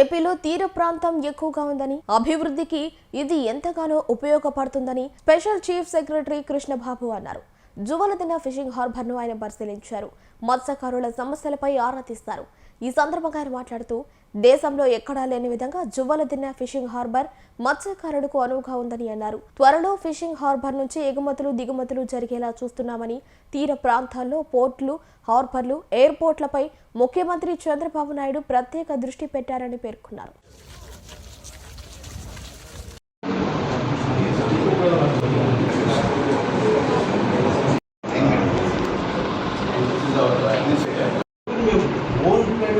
ఏపీలో తీర ప్రాంతం ఎక్కువగా ఉందని అభివృద్ధికి ఇది ఎంతగానో ఉపయోగపడుతుందని స్పెషల్ చీఫ్ సెక్రటరీ కృష్ణబాబు అన్నారు. జువలదిన ఫిషింగ్ హార్బర్ను ఆయన పరిశీలించారు. మత్స్యకారుల సమస్యలపై ఆరా తీస్తారు. ఈ సందర్భంగా ఆయన మాట్లాడుతూ దేశంలో ఎక్కడా లేని విధంగా జువ్వలదిన్న ఫిషింగ్ హార్బర్ మత్స్యకారులకు అనువుగా ఉందని అన్నారు. త్వరలో ఫిషింగ్ హార్బర్ నుంచి ఎగుమతులు దిగుమతులు జరిగేలా చూస్తున్నామని తీర ప్రాంతాల్లో పోర్ట్లు హార్బర్లు ఎయిర్పోర్ట్లపై ముఖ్యమంత్రి చంద్రబాబు నాయుడు ప్రత్యేక దృష్టి పెట్టారని పేర్కొన్నారు.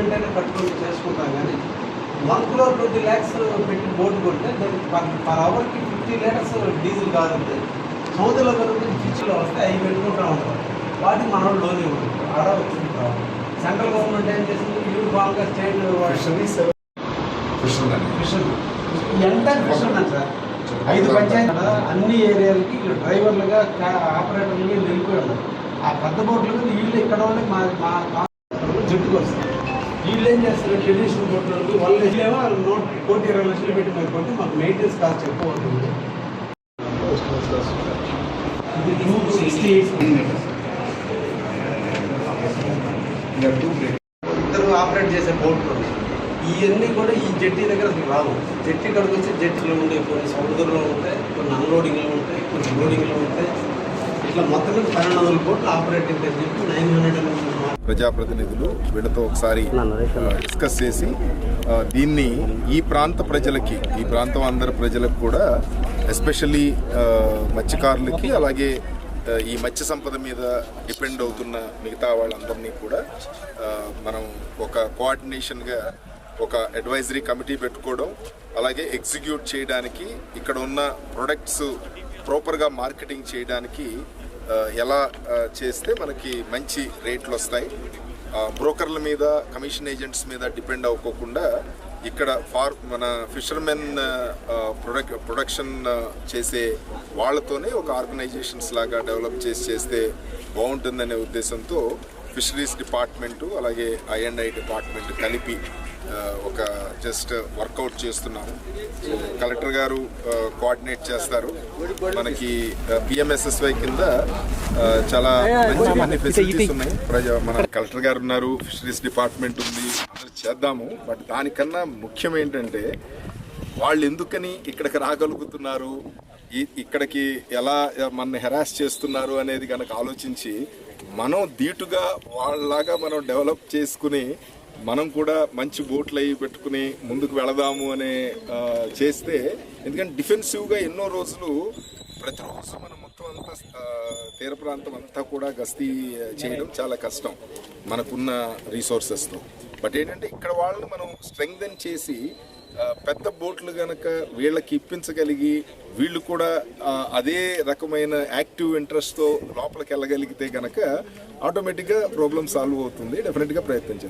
అయినా కట్టుకొని చేసుకుంటాం కానీ వన్ క్రోర్ ట్వంటీ ల్యాక్స్ పెట్టి బోర్డు కొంటే దానికి పర్ అవర్కి ఫిఫ్టీ లీటర్స్ డీజిల్ కాదంటే సముద్రంలో కనుక ఫిచ్లో వస్తే అవి పెట్టుకుంటూ ఉంటాం. వాటికి మన వాళ్ళు లోన్ ఇవ్వరు. ఆడ వచ్చింది ప్రాబ్లం సెంట్రల్ గవర్నమెంట్ ఏం చేసింది? యూనిఫామ్గా స్టేట్ ఎంటర్ ఫిషర్మెన్ సార్? ఐదు పంచాయతీ అన్ని ఏరియాలకి డ్రైవర్లుగా ఆపరేటర్లుగా నిలిపోయి ఉన్నారు. ఆ పెద్ద బోట్ల మీద వీళ్ళు ఇక్కడ వాళ్ళకి మా మా జట్టుకు వస్తారు వీళ్ళు ఏం చేస్తారు? ట్రెడిషనల్ కొట్టినందుకు వాళ్ళు వెళ్ళేవా? నోట్ కోటి ఇరవై లక్షలు పెట్టి మేము కొంటే మాకు మెయింటెనెన్స్ కాస్ట్ ఎక్కువ అవుతుంది ఇది టూ సిక్స్టీ ఇద్దరు ఆపరేట్ చేసే బోట్లు ఇవన్నీ కూడా ఈ జట్టి దగ్గర అసలు రావు. జట్టి కడుకు వచ్చి జట్టిలో ఉంటాయి కొన్ని సముద్రంలో ఉంటాయి కొన్ని అన్లోడింగ్లో ఉంటాయి కొన్ని లోడింగ్లో ఉంటాయి ఇట్లా మొత్తం పన్నెండు వందల కోట్లు ఆపరేటింగ్ అని చెప్పి నైన్ హండ్రెడ్ ప్రజాప్రతినిధులు వీళ్ళతో ఒకసారి డిస్కస్ చేసి దీన్ని ఈ ప్రాంత ప్రజలకి ఈ ప్రాంతం అందరి ప్రజలకు కూడా ఎస్పెషల్లీ మత్స్యకారులకి అలాగే ఈ మత్స్య సంపద మీద డిపెండ్ అవుతున్న మిగతా వాళ్ళందరినీ కూడా మనం ఒక కోఆర్డినేషన్గా ఒక అడ్వైజరీ కమిటీ పెట్టుకోవడం అలాగే ఎగ్జిక్యూట్ చేయడానికి ఇక్కడ ఉన్న ప్రొడక్ట్స్ ప్రాపర్గా మార్కెటింగ్ చేయడానికి ఎలా చేస్తే మనకి మంచి రేట్లు వస్తాయి బ్రోకర్ల మీద కమిషన్ ఏజెంట్స్ మీద డిపెండ్ అవ్వకోకుండా ఇక్కడ ఫార్ మన ఫిషర్మెన్ ప్రొడక్ ప్రొడక్షన్ చేసే వాళ్ళతోనే ఒక ఆర్గనైజేషన్స్ లాగా డెవలప్ చేసి చేస్తే బాగుంటుందనే ఉద్దేశంతో ఫిషరీస్ డిపార్ట్మెంటు అలాగే ఐఎండ్ఐ డిపార్ట్మెంట్ కలిపి ఒక జస్ట్ వర్కౌట్ చేస్తున్నాము. సో కలెక్టర్ గారు కోఆర్డినేట్ చేస్తారు. మనకి పిఎంఎస్ఎస్వై కింద చాలా మంచి మంచి ఫెసిలిటీస్ ఉన్నాయి. ప్రజ మన కలెక్టర్ గారు ఉన్నారు ఫిషరీస్ డిపార్ట్మెంట్ ఉంది చేద్దాము. బట్ దానికన్నా ముఖ్యం ఏంటంటే వాళ్ళు ఎందుకని ఇక్కడికి రాగలుగుతున్నారు? ఇక్కడికి ఎలా మన హెరాస్ చేస్తున్నారు అనేది కనుక ఆలోచించి మనం ధీటుగా వాళ్ళలాగా మనం డెవలప్ చేసుకుని మనం కూడా మంచి బోట్లు అవి పెట్టుకుని ముందుకు వెళదాము అనే చేస్తే ఎందుకంటే డిఫెన్సివ్గా ఎన్నో రోజులు ప్రతిరోజు మనం మొత్తం అంతా తీర ప్రాంతం అంతా కూడా గస్తీ చేయడం చాలా కష్టం మనకున్న రీసోర్సెస్తో. బట్ ఏంటంటే ఇక్కడ వాళ్ళని మనం స్ట్రెంగ్థెన్ చేసి పెద్ద బోట్లు గనక వీళ్ళకి ఇప్పించగలిగి వీళ్ళు కూడా అదే రకమైన యాక్టివ్ ఇంట్రెస్ట్తో లోపలికి వెళ్ళగలిగితే గనక ఆటోమేటిక్గా ప్రాబ్లం సాల్వ్ అవుతుంది. డెఫినెట్గా ప్రయత్నం చేస్తాం